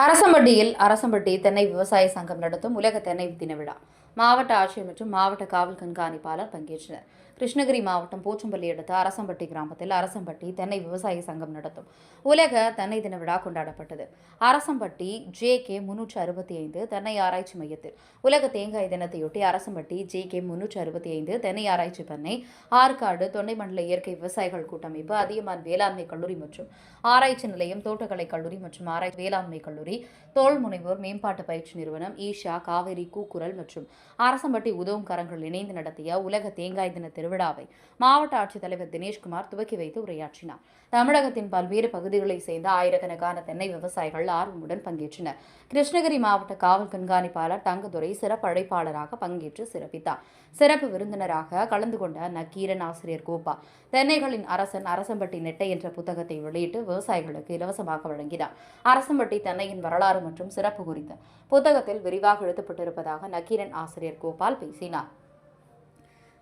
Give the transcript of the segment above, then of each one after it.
அரசம்பட்டியில் அரசம்பட்டி தென்னை விவசாய சங்கம் நடத்தும் உலக தென்னை தின விழா. மாவட்ட ஆட்சியர் மற்றும் மாவட்ட காவல் கண்காணிப்பாளர் பங்கேற்றனர். கிருஷ்ணகிரி மாவட்டம் போச்சம்பள்ளி அடுத்த அரசம்பட்டி கிராமத்தில் அரசம்பட்டி தென்னை விவசாய சங்கம் நடத்தும். உலக தென்னை தின விழா கொண்டாடப்பட்டது. அரசம்பட்டி ஜே கே முன்னூற்று அறுபத்தி ஐந்து தென்னை ஆராய்ச்சி மையத்தில். உலக தேங்காய் தினத்தையொட்டி அரசம்பட்டி ஜே கே முன்னூற்று அறுபத்தி ஐந்து தென்னை ஆராய்ச்சி பண்ணை ஆற்காடு தொண்டை மண்டல இயற்கை விவசாயிகள் கூட்டமைப்பு அதியமான் வேளாண்மை கல்லூரி மற்றும் ஆராய்ச்சி நிலையம் தோட்டக்கலை கல்லூரி மற்றும் ஆராய்ச்சி வேளாண்மை கல்லூரி தோல் முனைவோர் மேம்பாட்டு பயிற்சி நிறுவனம் ஈஷா காவேரி கூக்குரல் மற்றும் அரசம்பட்டி உதவும் கரங்கள் இணைந்து நடத்திய உலக தேங்காய் தின திருவிழாவை மாவட்ட ஆட்சித்தலைவர் தினேஷ்குமார் துவக்கி வைத்து உரையாற்றினார். தமிழகத்தின் பல்வேறு பகுதிகளைச் சேர்ந்த ஆயிரக்கணக்கான தென்னை விவசாயிகள் ஆர்வமுடன் பங்கேற்றனர். கிருஷ்ணகிரி மாவட்ட காவல் கண்காணிப்பாளர் தங்கதுரை சிறப்பு அழைப்பாளராக பங்கேற்று சிறப்பித்தார். சிறப்பு விருந்தினராக கலந்து கொண்ட நக்கீரன் ஆசிரியர் கோபா தென்னைகளின் அரசன் அரசம்பட்டி நெட்டை என்ற புத்தகத்தை வெளியிட்டு விவசாயிகளுக்கு இலவசமாக வழங்கினார். அரசம்பட்டி தென்னையின் வரலாறு மற்றும் சிறப்பு குறித்த புத்தகத்தில் விரிவாக எழுதப்பட்டிருப்பதாக நக்கீரன் ஆசிரியர் கோபால் பேசினார்.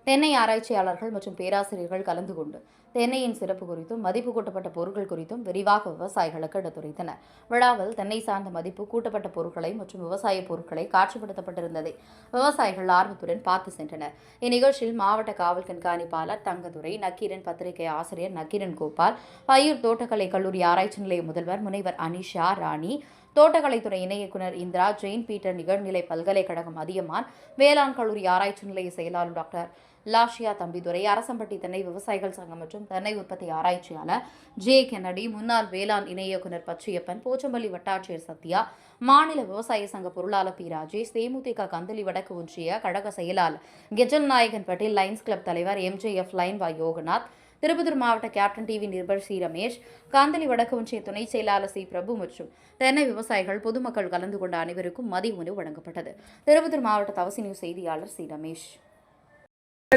தென்னை ஆராய்ச்சியாளர்கள் மற்றும் பேராசிரியர்கள் கலந்து கொண்டு தென்னையின் சிறப்பு குறித்தும் மதிப்பு கூட்டப்பட்ட பொருட்கள் குறித்தும் விரிவாக விவசாயிகளுக்கு எடுத்துரைத்தனர். விழாவில் தென்னை சார்ந்த மதிப்பு கூட்டப்பட்ட பொருட்களை மற்றும் விவசாய பொருட்களை காட்சிப்படுத்தப்பட்டிருந்ததை விவசாயிகள் ஆர்வத்துடன் பார்த்து சென்றனர். இந்நிகழ்ச்சியில் மாவட்ட காவல் கண்காணிப்பாளர் தங்கதுரை நக்கீரன் பத்திரிகை ஆசிரியர் நக்கீரன் கோபால் பயிர் தோட்டக்கலை கல்லூரி ஆராய்ச்சி நிலைய முதல்வர் முனைவர் அனிஷா ராணி தோட்டக்கலைத்துறை இணை இயக்குநர் இந்திரா ஜெயின் பீட்டர் நிகழ்நிலை பல்கலைக்கழகம் அதியமான் வேளாண் கல்லூரி ஆராய்ச்சி நிலைய செயலாளர் டாக்டர் லாஷியா தம்பிதுரை அரசம்பட்டி தென்னை விவசாயிகள் சங்கம் மற்றும் தென்னை உற்பத்தி ஆராய்ச்சியாளர் ஜே கென்னடி முன்னாள் வேளாண் இணை இயக்குநர் பச்சையப்பன் போச்சம்பள்ளி வட்டாட்சியர் சத்யா மாநில விவசாய சங்க பொருளாளர் பி ராஜேஷ் தேமுதிக கந்தளி வடக்கு ஒன்றிய கழக செயலாளர் கெஜல் நாயகன் பட்டேல் லைன்ஸ் கிளப் தலைவர் எம்ஜேஎஃப் லைன் வா யோகநாத் திருப்பத்தூர் மாவட்ட கேப்டன் டிவி நிருபர் சி ரமேஷ் காந்தளி வடக்கு ஒன்றிய துணை செயலாளர் சி பிரபு மற்றும் தென்னை விவசாயிகள் பொதுமக்கள் கலந்து கொண்ட அனைவருக்கும் மதிய உணவு வழங்கப்பட்டது. திருப்பத்தூர் மாவட்ட தவசி நியூஸ் செய்தியாளர் சி ரமேஷ்.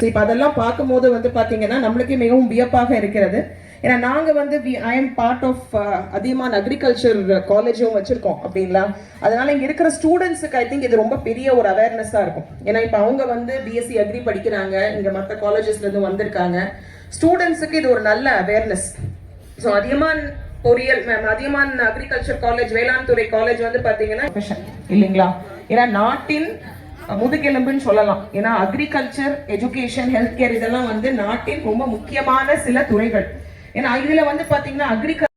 இப்ப அதெல்லாம் பார்க்கும்போது வந்து பாத்தீங்கன்னா நம்மளுக்கே மிகவும் வியப்பாக இருக்கிறது. ஏன்னா நாங்க வந்து ஐ எம் பார்ட் ஆஃப் அதிகமான அக்ரிகல்ச்சர் காலேஜும் வச்சிருக்கோம் அப்படிங்களா? அதனால இங்க இருக்கிற ஸ்டூடெண்ட்ஸுக்கு ஐ திங்க் இது ரொம்ப பெரிய ஒரு அவேர்னஸா இருக்கும். ஏன்னா இப்ப அவங்க வந்து பிஎஸ்சி அக்ரி படிக்கிறாங்க இங்க மற்ற காலேஜஸ்ல இருந்து வந்திருக்காங்க. ஸ்டூடெண்ட்ஸுக்கு இது ஒரு நல்ல அவேர்னஸ் ஸோ அதிகமான் பொறியியல் மேம் அதிகமான் அக்ரிகல்ச்சர் காலேஜ் வேளாண் துறை காலேஜ் வந்து பாத்தீங்கன்னா இல்லைங்களா? ஏன்னா நாட்டின் முதுகெலும்புன்னு சொல்லலாம். ஏன்னா அக்ரிகல்ச்சர் எஜுகேஷன் ஹெல்த் கேர் இதெல்லாம் வந்து நாட்டின் ரொம்ப முக்கியமான சில துறைகள். ஏன்னா இதுல வந்து பாத்தீங்கன்னா அக்ரிகல்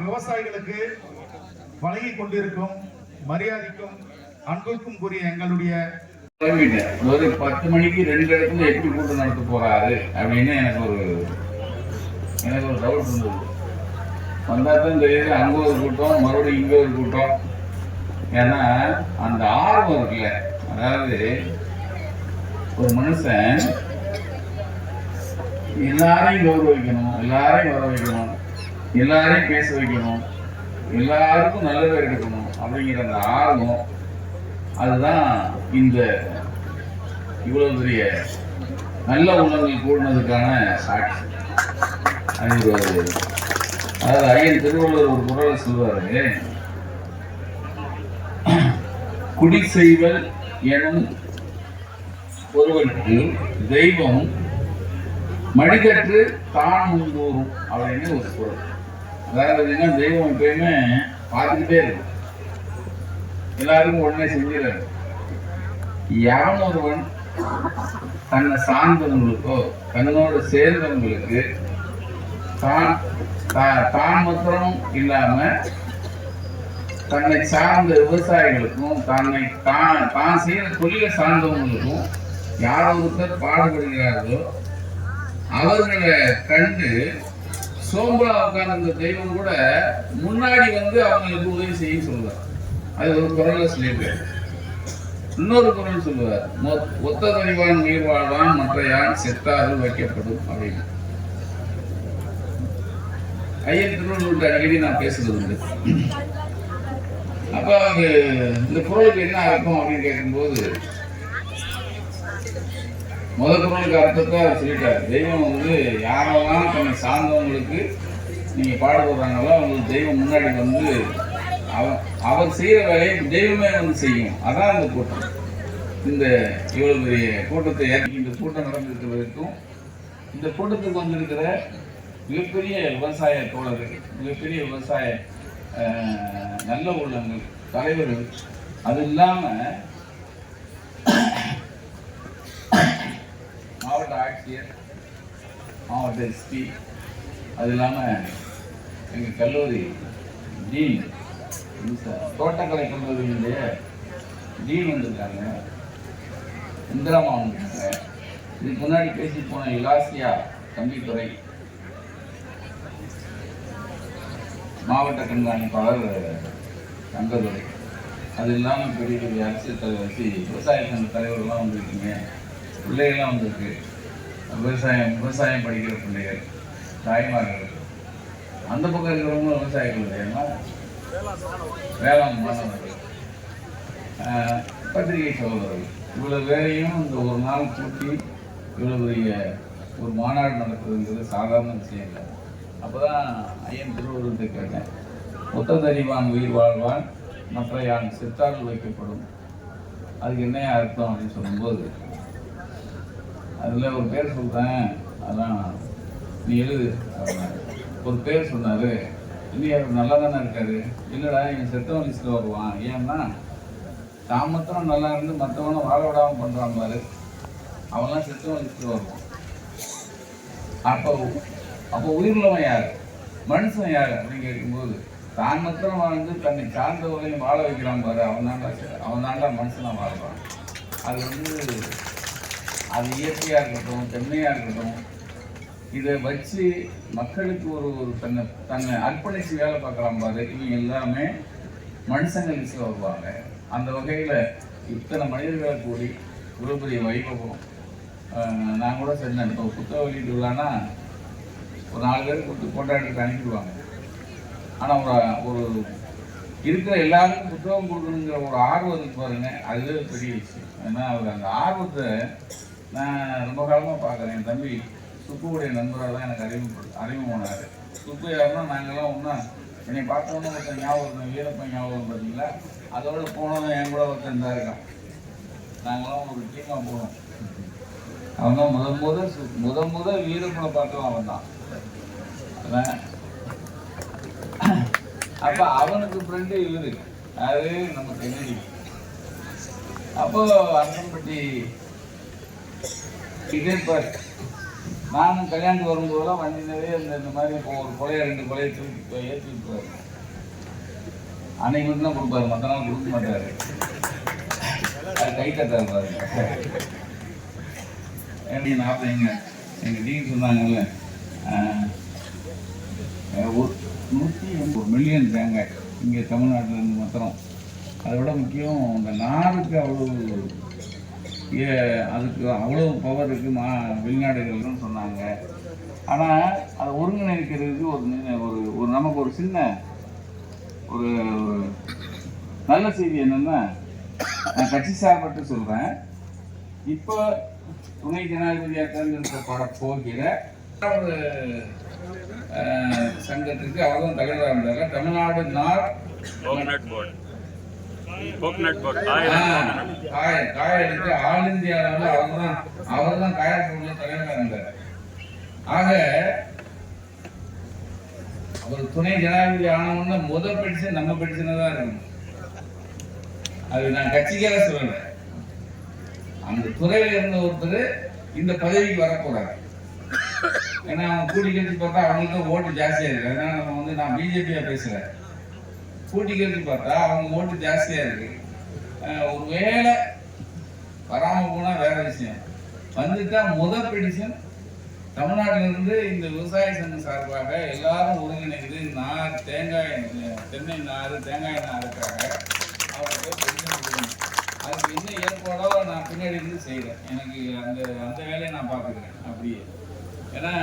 விவசாயிகளுக்கு வழங்கி கொண்டிருக்கும் மரியாதைக்கும் அன்புக்கும் கூறிய எங்களுடைய ஒரு பத்து மணிக்கு ரெண்டு இடத்துல எப்படி கூட்டம் நடத்த போறாரு அப்படின்னு எனக்கு ஒரு எனக்கு ஒரு டவுட் இருந்தது வந்தா தான் தெரியுது அங்க ஒரு கூட்டம் மறுபடியும் இங்க ஒரு கூட்டம். ஏன்னா அந்த ஆர்வம் இருக்குல்ல. அதாவது ஒரு மனுஷன் எல்லாரையும் கௌரவிக்கணும் எல்லாரையும் வர வைக்கணும் எல்லாரையும் பேச வைக்கணும். எல்லாருக்கும் நல்ல பேர் எடுக்கணும் அப்படிங்கிற அந்த ஆர்வம் அதுதான் இந்த இவ்வளவு பெரிய நல்ல உள்ளங்கள் கூடினதுக்கான சாட்சி. அது அதாவது ஐயன் திருவள்ளுவர் ஒரு குரலை சொல்வாரு குடி செய்வல் எனும் ஒருவனுக்கு தெய்வம் மடிகற்று தான் முன்தோறும் அப்படின்னு ஒரு குரல் அதாவது பார்த்தீங்கன்னா தெய்வம் எப்பயுமே பார்த்துக்கிட்டே இருக்கும். எல்லாருக்கும் உடனே செஞ்சிடாரு யான் ஒருவன் தன்னை சார்ந்தவங்களுக்கோ தன்னோடு சேர்ந்தவங்களுக்கு தான் தா- தான் மாத்திரம் இல்லாம தன்னை சார்ந்த விவசாயிகளுக்கும் தன்னை தான் தான் செய்யற தொழிலை சார்ந்தவங்களுக்கும் யார் ஒருத்தர் பாடுபடுகிறார்களோ அவர்களை கண்டு சோம்பலா உட்கார்ந்த அந்த தெய்வம் கூட முன்னாடி வந்து அவங்களுக்கு உதவி செய்ய சொல்லுவார். அது ஒரு குரல்ல சொல்லியிருக்காரு. இன்னொரு குரல் சொல்லுவார். ஒத்த தெளிவான் உயிர் வாழ்வான் மற்ற யான் செத்தாது வைக்கப்படும் அப்படின்னு. ஐயன் திருவள்ளுவர் அடிக்கடி நான் பேசுறது உண்டு. அப்ப அவங்க இந்த குரலுக்கு என்ன அர்த்தம் அப்படின்னு கேட்கும்போது முதல் குரலுக்கு அர்த்தத்தை அவர் சொல்லிட்டார். தெய்வம் வந்து யாரெல்லாம் தன்னை சார்ந்தவங்களுக்கு நீங்கள் பாடுபடுறாங்களோ அவங்களுக்கு தெய்வம் முன்னாடி வந்து அவர் அவர் செய்கிற வேலையை தெய்வமே வந்து செய்யும். அதான் அந்த கூட்டம். இந்த இவ்வளவு பெரிய கூட்டத்தை ஏற்க இந்த கூட்டம் நடந்திருக்கிறதுக்கும் இந்த கூட்டத்துக்கு வந்திருக்கிற மிகப்பெரிய விவசாய தோழர்கள் மிகப்பெரிய விவசாய நல்ல உள்ளங்கள் தலைவர்கள் அது இல்லாமல் மாவட்ட ஆட்சியர் மாவட்ட எஸ்பி அது இல்லாமல் எங்கள் கல்லூரி டீன் தோட்டக்கலை கல்லூரியினுடைய டீன் வந்திருக்காங்க. இந்திராமா வந்திருக்காங்க இதுக்கு முன்னாடி பேசி போன இலாசியா தம்பித்துறை மாவட்ட கண்காணிப்பாளர் தங்கதுரை. அது இல்லாமல் பெரிய பெரிய அரசியல் தலைவர் விவசாய சங்க தலைவர்கள்லாம் வந்திருக்கீங்க பிள்ளைகள்லாம் வந்திருக்கு. விவசாயம் விவசாயம் படிக்கிற பிள்ளைகள் தாய்மார்கள். அந்த பக்கம் இருக்கிறவங்க விவசாயிகள் இல்லையா வேளாண் மாணவர்கள். பத்திரிகை சகோதரர்கள். இவ்வளவு வேலையும் இந்த ஒரு நாள் கூட்டி இவ்வளவு பெரிய ஒரு மாநாடு நடக்குதுங்கிறது சாதாரண விஷயம் இல்லை. அப்போ தான் ஐயன் திருவள்ளுவத்தை கேட்டேன். ஒத்ததறிவான் உயிர் வாழ்வான் மற்ற யான் செத்தால் வைக்கப்படும் அதுக்கு என்ன அர்த்தம்? அப்படின்னு சொல்லும்போது அதில் ஒரு பேர் சொல்கிறேன் அதான் நீ எழுது. ஒரு பேர் சொன்னார். இனி அவர் நல்லா தானே இருக்காரு. இல்லைடா என் செத்தவன் லிஸ்ட்டில் வருவான். ஏன்னா தான் மாத்திரம் நல்லா இருந்து மற்றவனும் வாழ விடாமல் பண்ணுறான் பாரு. அவன்லாம் செத்தவன் லிஸ்ட்டில் வருவான். அப்போ அப்போ உயிரிழவன் யார்? மனுஷன் யார்? அப்படின்னு கேட்கும்போது தான் மத்திரம் வாழ்ந்து தன்னை சார்ந்தவர்களையும் வாழ வைக்கிறான் பாரு. அவன் தாண்டா அவன் தாண்டா மனுஷனாக வாழ்வான் அது வந்து அது இயற்கையாக இருக்கட்டும் தென்மையாக இருக்கட்டும் இதை வச்சு மக்களுக்கு ஒரு ஒரு தன்னை தன்னை அர்ப்பணித்து வேலை பார்க்கலாம் பாரு. இவங்க எல்லாமே மனுஷங்க வருவாங்க. அந்த வகையில் இத்தனை மனிதர்களை கூடி இவ்வளோ பெரிய வைபவம். நான் கூட சொன்னேன் இப்போ புத்தக வெளியீட்டு விழான்னா ஒரு நாலு பேர் கொடுத்து கொண்டாடிட்டு அனுப்பிடுவாங்க. ஆனால் ஒரு ஒரு இருக்கிற எல்லாருக்கும் புத்தகம் கொடுக்கணுங்கிற ஒரு ஆர்வம் இருக்கு பாருங்க. அதுவே பெரிய விஷயம். ஏன்னா அவர் அந்த ஆர்வத்தை நான் ரொம்ப காலமாக பார்க்குறேன். என் தம்பி சுப்புவுடைய நண்பராக தான் எனக்கு அறிமுக அறிமுகமானார். சுப்பு யாருன்னா நாங்கள்லாம் ஒன்றா என்னை பார்த்தோன்னு ஒருத்தர் ஞாபகம் இருக்கும் வீரப்பன் ஞாபகம் பார்த்தீங்களா அதோட போனவன் என் கூட ஒருத்தன் தான் இருக்கான். நாங்களாம் ஒரு டீமாக போனோம். அவன் தான் முதல் முத சு- முத முத வீரப்பனை பார்த்தோம் அவன் தான். அதான். அப்போ அவனுக்கு ஃப்ரெண்டு இவரு. அது நம்ம கென்னடி அப்போ அண்ணன்பட்டி இதே பார். நானும் கல்யாணத்துக்கு வரும்போதெல்லாம் வண்டி நிறைய இந்த இந்த மாதிரி இப்போ ஒரு கொலையை ரெண்டு கொலையை தூக்கி போய் ஏற்றி போவார் அன்னைக்கு மட்டும் தான் கொடுப்பாரு. மற்ற நாள் கொடுக்க மாட்டாரு. அது கை தட்டாரு பாருங்க. ஏன்னா நாற்பது எங்க எங்கள் டீன் சொன்னாங்கல்ல ஒரு நூற்றி எண்பது மில்லியன் தேங்காய் இங்கே தமிழ்நாட்டில் இருந்து மாத்திரம். அதை விட முக்கியம் இந்த நாருக்கு அவ்வளோ அதுக்கு அவ்வளோ பவர் இருக்குது மா வெளிநாடுகள்னு சொன்னாங்க. ஆனால் அதை ஒருங்கிணைக்கிறதுக்கு ஒரு ஒரு ஒரு நமக்கு ஒரு சின்ன ஒரு நல்ல செய்தி என்னென்னா நான் கட்சி சார்பட்டு சொல்கிறேன் இப்போ துணை ஜனாதிபதியாக தேர்ந்தெடுக்கப்பட போகிற ஒரு அஹ், சங்கத்துக்கு அவர் தலைவராக இருந்தாங்க தமிழ்நாடு நார் கோகனட் எடுத்து ஆல் இந்தியா அளவில் அவர் தான் அவர் தான் இருந்தார் ஆக அவர் துணை ஜனாதிபதி ஆனவொன்னு முதல் பெடிஷன் நம்ம பெடிஷனை தான் இருக்கணும் அது நான் கட்சிக்காக சொல்லலை. அந்த துறையில இருந்த ஒருத்தர் இந்த பதவிக்கு வரக்கூடாது ஏன்னா அவங்க கூட்டி கழிச்சு பார்த்தா அவங்களுக்கு ஓட்டு ஜாஸ்தியா இருக்கு. அதனால நம்ம வந்து நான் பிஜேபியா பேசுறேன். கூட்டி கழிச்சு பார்த்தா அவங்க ஓட்டு ஜாஸ்தியாக இருக்கு. ஒருவேளை வராமல் போனால் வேற விஷயம். வந்துட்டா முதல் பெடிஷன் தமிழ்நாட்டிலிருந்து இந்த விவசாய சங்கம் சார்பாக எல்லாரும் ஒருங்கிணைந்து நார் தேங்காய் தென்னை நார் தேங்காய் நாருக்காக அவருக்கு பெடிஷன் அதுக்கு என்ன ஏற்பாடோ நான் பின்னாடி இருந்து செய்கிறேன் எனக்கு அந்த அந்த வேலையை நான் பார்த்துக்கிறேன் அப்படியே. ஏன்னா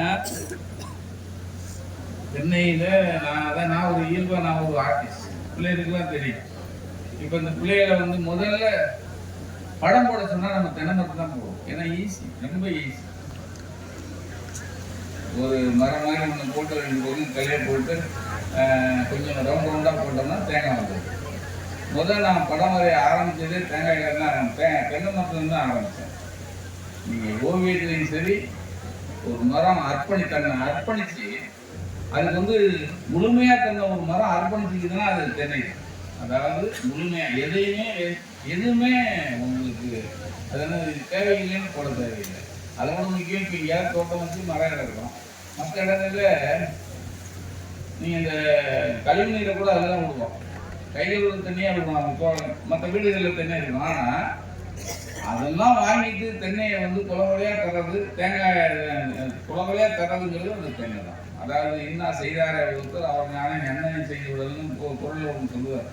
சென்னையில் நான் அதான் நான் ஒரு இயல்பாக நான் ஒரு ஆர்டிஸ்ட் பிள்ளைகளுக்குலாம் தெரியும். இப்போ இந்த பிள்ளைகளை வந்து முதல்ல படம் போட சொன்னால் நம்ம தினமரத்து தான் போடுவோம். ஏன்னா ஈஸி ரொம்ப ஈஸி ஒரு மரம் மாதிரி ஒன்று போட்டு ரெண்டு பக்கம் கையை போட்டு கொஞ்சம் ரவுண்ட் ரவுண்டாக போட்டோம்னா தேங்காய் வந்துடும் முதல்ல நான் படம் வரைய ஆரம்பிச்சதே தேங்காய் தான் தென்னை மரத்துலேருந்து தான் ஆரம்பித்தேன் நீங்கள் ஓவியத்துலையும் சரி ஒரு மரம் அர்ப்பணி தன்னை அர்ப்பணிச்சு அதுக்கு வந்து முழுமையாக தன்னை ஒரு மரம் அர்ப்பணிச்சுக்கிதுன்னா அது தென்னை அதாவது முழுமையாக எதையுமே எதுவுமே உங்களுக்கு அது என்ன தேவையில்லைன்னு போட தேவையில்லை. அதோட முக்கியம் இப்போ எங்கேயாவது தோட்டம் வச்சு மரம் இடம் மற்ற இடங்களில் நீங்கள் இந்த கழிவு நீரை கூட அதெல்லாம் விடுவோம். கையில் ஒரு தண்ணியாக விடுவோம் மற்ற வீடுகளில் தண்ணி இருக்கும் ஆனால் அதெல்லாம் வாங்கிட்டு தென்னையை வந்து குளவழியா தர்றது தேங்காய் குளவழியா தர்றதுங்கிறது அந்த தென்னை தான். அதாவது என்ன செய்தார ஒருத்தர் அவர் நானே எண்ணெய் செய்து விடுறதுன்னு பொருள் ஒன்று சொல்லுவார்.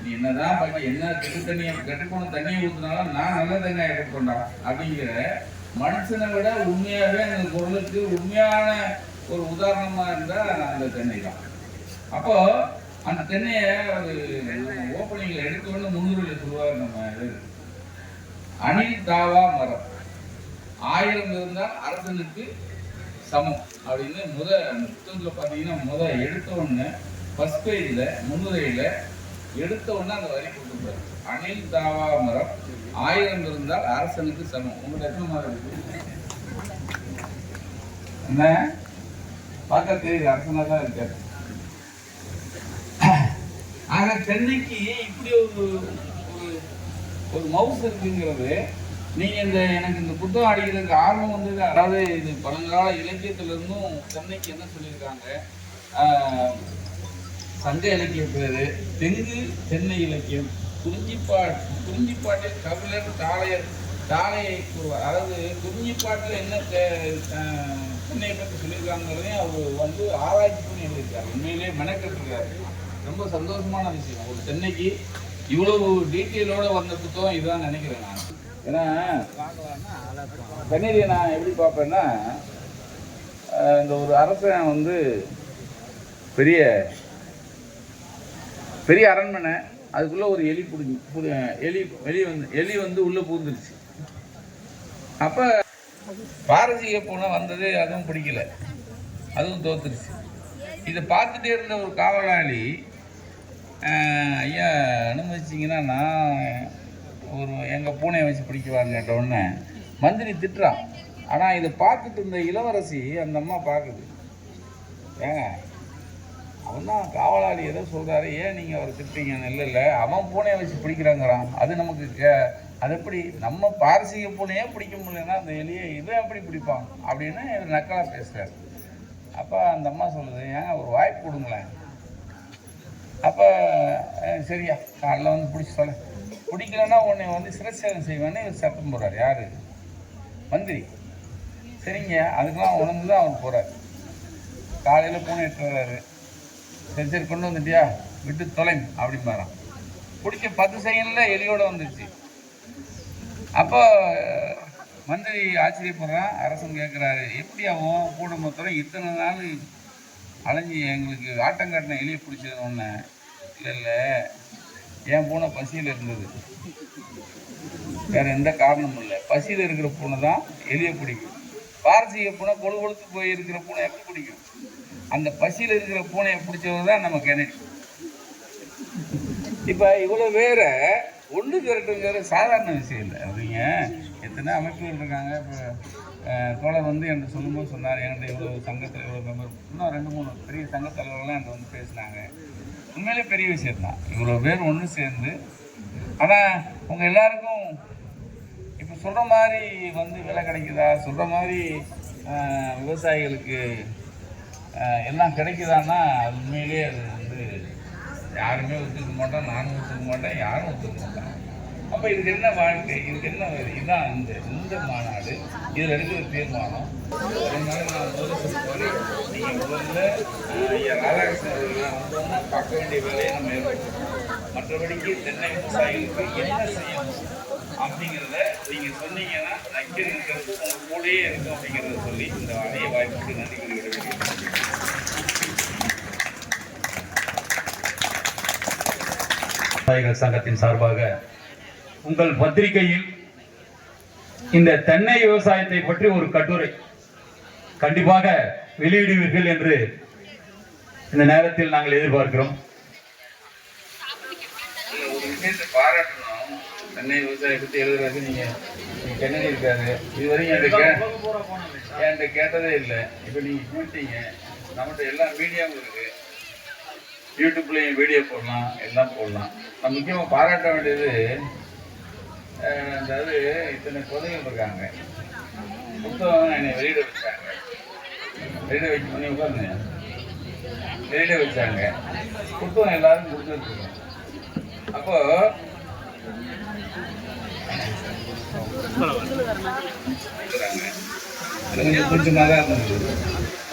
நீ என்னதான் பண்ணி என்ன கெட்டு தண்ணியை கெட்டுக்கொண்டு தண்ணியை ஊற்றினாலும் நான் நல்ல தேங்காய் எடுத்துக்கொண்டா அப்படிங்கிற மனுஷனை விட உண்மையாகவே அந்த பொருளுக்கு உண்மையான ஒரு உதாரணமா இருந்தால் அந்த தென்னை தான். அப்போ அந்த தென்னையை ஒரு ஓப்பனிங்ல எடுத்தோன்னு முன்னுரிமை சொல்லுவார் நம்ம இது. அணில் தாவா மரம். ஆயிரம் இருந்தால் அரசனுக்கு சமம் அப்படின்னு முத அந்த புத்தகத்தில் பார்த்தீங்கன்னா முத எடுத்த உடனே ஃபஸ்ட் பேஜில் முன்னுரையில் எடுத்த உடனே அந்த வரி கொடுத்துருப்பாரு. அணில் தாவா மரம் ஆயிரம் இருந்தால் அரசனுக்கு சமம். உங்களுக்கு எத்தனை மரம் இருக்கு? என்ன? பார்க்க தெரியுது அரசனாக தான் இருக்காரு. ஆக சென்னைக்கு இப்படி ஒரு ஒரு மவுஸ் இருக்குங்கிறது நீங்கள் இந்த எனக்கு இந்த புத்தகம் அடிக்கிறதுக்கு ஆர்வம் வந்தது அதாவது இது பழங்கால இலக்கியத்திலிருந்தும் சென்னைக்கு என்ன சொல்லியிருக்காங்க? சங்க இலக்கிய பேர் தெங்கு சென்னை இலக்கியம். குறிஞ்சிப்பாட் குறிஞ்சிப்பாட்டில் கபிலர் தாளையர் தாளையை கூறுவார். அதாவது குறிஞ்சிப்பாட்டில் என்ன சென்னையை பற்றி சொல்லியிருக்காங்கிறதையும் அவர் வந்து ஆராய்ச்சி பண்ணி எழுதியிருக்காரு. உண்மையிலேயே மெனக்கெட்டுருக்காரு. ரொம்ப சந்தோஷமான விஷயம். ஒரு சென்னைக்கு இவ்வளவு டீட்டெயிலோட வந்த புத்தகம் இதுதான் நினைக்கிறேன் நான். ஏன்னா கண்ணீரியை நான் எப்படி பார்ப்பேன்னா இந்த ஒரு அரசன் வந்து பெரிய பெரிய அரண்மனை அதுக்குள்ளே ஒரு எலி பிடிச்சி புடி எலி எலி வந்து எலி வந்து உள்ளே பூந்துருச்சு அப்போ பாரசீக பூனை வந்தது அதுவும் பிடிக்கல. அதுவும் தோத்துருச்சு. இதை பார்த்துட்டே இருந்த ஒரு காவலாளி ஐயா அனுமதிச்சிங்கன்னா நான் ஒரு எங்கள் பூனையை வச்சு பிடிக்குவாங்க கேட்ட உடனே. மந்திரி திட்டுறான் ஆனால் இதை பார்த்துட்டு இருந்த இளவரசி அந்த அம்மா பார்க்குது. ஏங்க அவன் தான் காவலாளி ஏதோ சொல்கிறாரு ஏன் நீங்கள் அவரை திட்டுறீங்கன்னு இல்லை இல்லை அவன் பூனையை வச்சு பிடிக்கிறாங்கிறான். அது நமக்கு கே அது எப்படி? நம்ம பாரசீக பூனையே பிடிக்க முடியலன்னா அந்த எலியை இவன் எப்படி பிடிப்பான்? அப்படின்னு இவர் நக்கலாக பேசுகிறார் அப்போ அந்த அம்மா சொல்லுது ஏங்க ஒரு வாய்ப்பு கொடுங்களேன். அப்போ சரியா. காலைல வந்து பிடிச்சி சொல்ல பிடிக்கலன்னா உன்னை வந்து சிரச்சேதம் செய்வேன்னு இவர் சத்தம் போடுறார். யார்? மந்திரி. சரிங்க. அதுக்கெல்லாம் உணர்ந்து தான் அவர் போகிறார் காலையில் பூனை எடுத்து வர்றாரு. சரி சரி கொண்டு வந்துட்டியா? விட்டு தொலை அப்படிம்பாரான் பிடிச்ச பத்து செகண்டில் எலியோட வந்துருச்சு. அப்போ மந்திரி ஆச்சரியப்படுறான். அரசன் கேட்குறாரு எப்படி அவன் கூட மொத்தம் இத்தனை நாள் அலைஞ்சி எங்களுக்கு ஆட்டம் காட்டின எலியை பிடிச்சது ஒன்று இல்லை இல்லை. என் பூனை பசியில் இருந்தது. வேறு எந்த காரணமும் இல்லை. பசியில் இருக்கிற பூனை தான் எலியை பிடிக்கும். பாரசீக பூனை கொழு கொழுத்து போய் இருக்கிற பூனை எப்படி பிடிக்கும்? அந்த பசியில் இருக்கிற பூனையை பிடிச்சவர் தான் நம்ம கெனடி இப்போ இவ்வளோ வேற ஒன்று திரட்டுங்கிற சாதாரண விஷயம் இல்லை. அப்படிங்க எத்தனை அமைப்புகள் இருக்காங்க? இப்போ தோழர் வந்து என்கிட்ட சொல்லும்போது சொன்னார் என்கிட்ட இவ்வளோ சங்கத்தில் இவ்வளோ மெம்பர். இன்னும் ரெண்டு மூணு பெரிய சங்க தலைவர்கள்லாம் என்கிட்ட வந்து பேசினாங்க. உண்மையிலே பெரிய விஷயம் தான் இவ்வளோ பேர் ஒன்று சேர்ந்து. ஆனால் உங்கள் எல்லாருக்கும் இப்போ சொல்கிற மாதிரி வந்து விலை கிடைக்குதா? சொல்கிற மாதிரி விவசாயிகளுக்கு எல்லாம் கிடைக்குதான்னா அது உண்மையிலேயே அது வந்து யாருமே ஒத்துக்க மாட்டோம் நானும் ஒத்துக்க மாட்டேன் யாரும் ஒத்துக்க மாட்டாங்க. அப்போ இதுக்கு என்ன வாழ்க்கை? இதுக்கு என்ன இதுதான் இந்த இந்த மாநாடு. இதில் எடுக்கிற தீர்மானம். அதனால நான் முதல்ல சொல்லி நீங்கள் முதல்ல ஐயா ராதாகிருஷ்ணன் அவர்கள்லாம் வந்தோம்னா பார்க்க வேண்டிய வேலையை நம்ம ஏற்படுத்தணும். மற்றபடிக்கு தென்னை விவசாயிகளுக்கு என்ன செய்யணும் அப்படிங்கிறத நீங்கள் சொன்னீங்கன்னா நக்கீர் இருக்கிறது உங்கள் கூடயே இருக்கும் அப்படிங்கிறத சொல்லி இந்த அணைய வாய்ப்புக்கு நன்றி கூறி விடைபெறுகிறேன். விவசாயிகள் சங்கத்தின் சார்பாக உங்கள் பத்திரிகையில் இந்த தென்னை விவசாயத்தை பற்றி ஒரு கட்டுரை கண்டிப்பாக வெளியிடுவீர்கள் என்று இந்த நேரத்தில் நாங்கள் எதிர்பார்க்கிறோம். இல்ல, ஒரு விஷயத்தை பாராட்டணும் தென்னை விவசாயத்தை பற்றி எழுதுறது நீங்க நீங்க கென்னடி இருக்காரு. இதுவரையும் என்கிட்ட கே- என்கிட்ட கேட்டதே இல்லை. இப்போ நீங்க கேட்டீங்க நம்மகிட்ட எல்லா மீடியாவும் இருக்கு. யூடியூப்லேயும் வீடியோ போடலாம் எல்லாம் போடலாம். நான் முக்கியமாக பாராட்ட வேண்டியது அதாவது இத்தனை குழந்தைகள் இருக்காங்க. புத்தகம் என்னை வெளியிட வச்சாங்க. வெளியிட வச்சு பண்ணி உட்காருங்க வெளியிட வச்சாங்க. புத்தகம் எல்லாரும் கொடுத்துருக்கோம் அப்போ கொடுக்குறாங்க. கொஞ்சம் கொஞ்சமாக தான் இருந்தது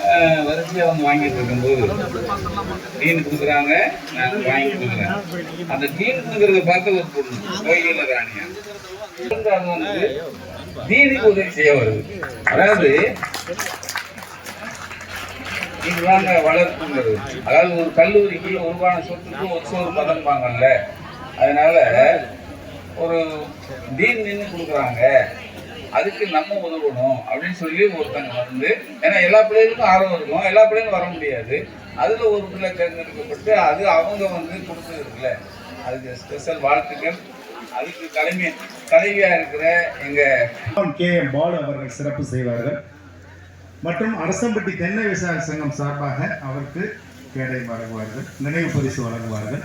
அஹ், வரிசையா வந்து வாங்கிட்டு இருக்கும்போது டீன் கொடுக்குறாங்க நான் வாங்கி கொடுக்குறேன். அந்த டீன் கொடுக்குறத பார்த்து ஒரு பொண்ணு கோயில ராணியா வந்து வந்து தீனுக்கு உதவி செய்ய வருது. அதாவது இதுதாங்க வளர்ப்புங்கிறது. அதாவது ஒரு கல்லூரிக்கு உருவான சொத்துக்கு ஒரு சோறு பதம்பாங்கல்ல அதனால ஒரு தீன் நின்று கொடுக்குறாங்க. அதுக்கு நம்ம உதவணும் அப்படின்னு சொல்லி ஒருத்தங்க வந்து ஏன்னா எல்லா பிள்ளைகளுக்கும் ஆர்வம் இருக்கும். எல்லா பிள்ளைகளும் வர முடியாது. அதில் ஒரு பிள்ளை தேர்ந்தெடுக்கப்பட்டு அது அவங்க வந்து கொடுத்ததுல அதுக்கு ஸ்பெஷல் வாழ்த்துக்கள். அதுக்கு தலைமை தலைவியாக இருக்கிற எங்கள் கே. எம். பாலு அவர்கள் சிறப்பு செய்வார்கள். மற்றும் அரசம்பட்டி தென்னை விவசாய சங்கம் சார்பாக அவருக்கு கேடை வழங்குவார்கள் நினைவு பரிசு வழங்குவார்கள்.